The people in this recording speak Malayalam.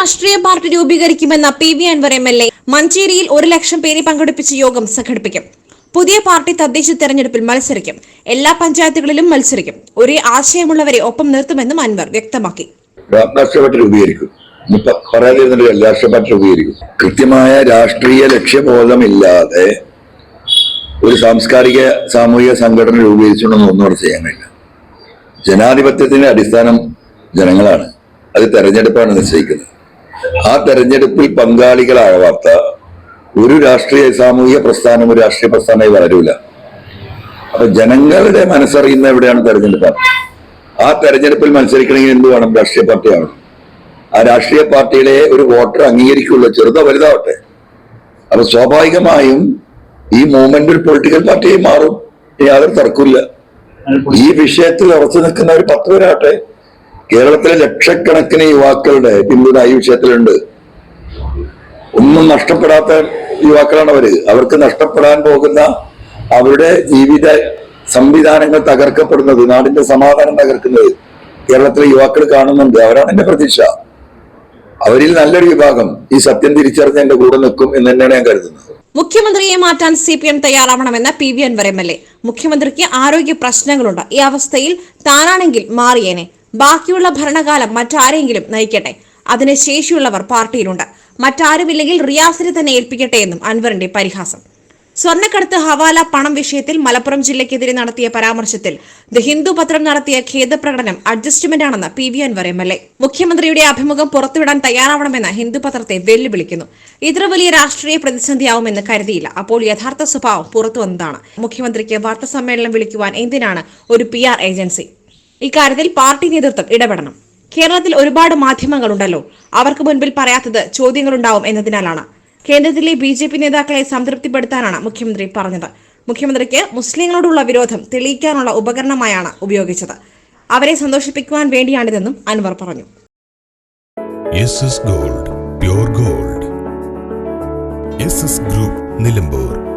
രാഷ്ട്രീയ party രൂപീകരിക്കുമെന്ന P V Anvar M L A മഞ്ചേരിയിൽ ഒരു ലക്ഷം പേരെ പങ്കെടുപ്പിച്ച് യോഗം സംഘടിപ്പിക്കും. പുതിയ പാർട്ടി തദ്ദേശ തെരഞ്ഞെടുപ്പിൽ മത്സരിക്കും. എല്ലാ പഞ്ചായത്തുകളിലും മത്സരിക്കും. ഒരേ ആശയമുള്ളവരെ ഒപ്പം നിർത്തുമെന്നും അൻവർ വ്യക്തമാക്കി. രൂപീകരിക്കും. കൃത്യമായ രാഷ്ട്രീയ ലക്ഷ്യബോധമില്ലാതെ ഒരു സാംസ്കാരിക സാമൂഹിക സംഘടന രൂപീകരിച്ചുകൊണ്ടൊന്നും ഒന്നും അവിടെ ചെയ്യാൻ കഴിയില്ല. ജനാധിപത്യത്തിന്റെ അടിസ്ഥാനം ജനങ്ങളാണ്. അത് തെരഞ്ഞെടുപ്പാണ് നിശ്ചയിക്കുന്നത്. ആ തെരഞ്ഞെടുപ്പിൽ പങ്കാളികളാവാത്ത ഒരു രാഷ്ട്രീയ സാമൂഹിക പ്രസ്ഥാനം ഒരു രാഷ്ട്രീയ പ്രസ്ഥാനമായി വളരൂല. അപ്പൊ ജനങ്ങളുടെ മനസ്സറിയുന്ന എവിടെയാണ് തെരഞ്ഞെടുപ്പ് ആ തെരഞ്ഞെടുപ്പിൽ മത്സരിക്കണമെങ്കിൽ എന്ത് വേണം? രാഷ്ട്രീയ പാർട്ടി ആവണം ആ രാഷ്ട്രീയ പാർട്ടിയുടെ ഒരു വോട്ടർ അംഗീകരിക്കുള്ളൂ. ചെറുതോ വലുതാവട്ടെ. അപ്പൊ സ്വാഭാവികമായും ഈ മൂവ്മെന്റ് ഒരു പൊളിറ്റിക്കൽ പാർട്ടിയായി മാറും. യാതൊരു തർക്കമില്ല ഈ വിഷയത്തിൽ ഉറച്ചു നിൽക്കുന്ന ഒരു പത്ത് പേരാട്ടെ കേരളത്തിലെ ലക്ഷക്കണക്കിന് യുവാക്കളുടെ പിന്തുണ ഈ വിഷയത്തിലുണ്ട്. ഒന്നും നഷ്ടപ്പെടാത്ത യുവാക്കളാണ് അവർ. അവർക്ക് നഷ്ടപ്പെടാൻ പോകുന്ന അവരുടെ ജീവിത സംവിധാനങ്ങൾ തകർക്കപ്പെടുന്നത് നാടിന്റെ സമാധാനം തകർക്കുന്നത് കേരളത്തിലെ യുവാക്കൾ കാണുന്നുണ്ട്. അവരാണ് എന്റെ പ്രതീക്ഷ. അവരിൽ നല്ലൊരു വിഭാഗം ഈ സത്യം തിരിച്ചറിഞ്ഞ് എന്റെ കൂടെ നിൽക്കും എന്ന് തന്നെയാണ് ഞാൻ കരുതുന്നത്. മുഖ്യമന്ത്രിയെ മാറ്റാൻ C P M തയ്യാറാവണമെന്ന് P V Anvar M L A. മുഖ്യമന്ത്രിക്ക് ആരോഗ്യ പ്രശ്നങ്ങളുണ്ട്. ഈ അവസ്ഥയിൽ താനാണെങ്കിൽ മാറിയേനെ. ബാക്കിയുള്ള ഭരണകാലം മറ്റാരെങ്കിലും നയിക്കട്ടെ. അതിന് ശേഷിയുള്ളവർ പാർട്ടിയിലുണ്ട്. മറ്റാരുമില്ലെങ്കിൽ റിയാസിനെ തന്നെ ഏൽപ്പിക്കട്ടെ എന്നും അൻവറിന്റെ പരിഹാസം. സ്വർണക്കടത്ത് ഹവാല പണം വിഷയത്തിൽ മലപ്പുറം ജില്ലയ്ക്കെതിരെ നടത്തിയ പരാമർശത്തിൽ ദ ഹിന്ദു പത്രം നടത്തിയ ഖേദപ്രകടനം അഡ്ജസ്റ്റ്മെന്റ് ആണെന്ന് P V Anvar M L A. മുഖ്യമന്ത്രിയുടെ അഭിമുഖം പുറത്തുവിടാൻ തയ്യാറാവണമെന്ന് ഹിന്ദു പത്രത്തെ വെല്ലുവിളിക്കുന്നു. ഇത്ര വലിയ രാഷ്ട്രീയ പ്രതിസന്ധിയാവുമെന്ന് കരുതിയില്ല. അപ്പോൾ യഥാർത്ഥ സ്വഭാവം പുറത്തുവന്നതാണ്. മുഖ്യമന്ത്രിക്ക് വാർത്താ സമ്മേളനം വിളിക്കുവാൻ എന്തിനാണ് ഒരു പി ആർ ഏജൻസി? ഇക്കാര്യത്തിൽ പാർട്ടി നേതൃത്വം ഇടപെടണം. കേരളത്തിൽ ഒരുപാട് മാധ്യമങ്ങളുണ്ടല്ലോ. അവർക്ക് മുൻപിൽ പറയാത്തത് ചോദ്യങ്ങളുണ്ടാവും എന്നതിനാലാണ്. കേന്ദ്രത്തിലെ ബി ജെ പി നേതാക്കളെ സംതൃപ്തിപ്പെടുത്താനാണ് മുഖ്യമന്ത്രി പറഞ്ഞത്. മുഖ്യമന്ത്രിക്ക് മുസ്ലിങ്ങളോടുള്ള വിരോധം തെളിയിക്കാനുള്ള ഉപകരണമായാണ് ഉപയോഗിച്ചത്. അവരെ സന്തോഷിപ്പിക്കുവാൻ വേണ്ടിയാണിതെന്നും അൻവർ പറഞ്ഞു. Gold gold. ഗ്രൂപ്പ് നിലമ്പൂർ.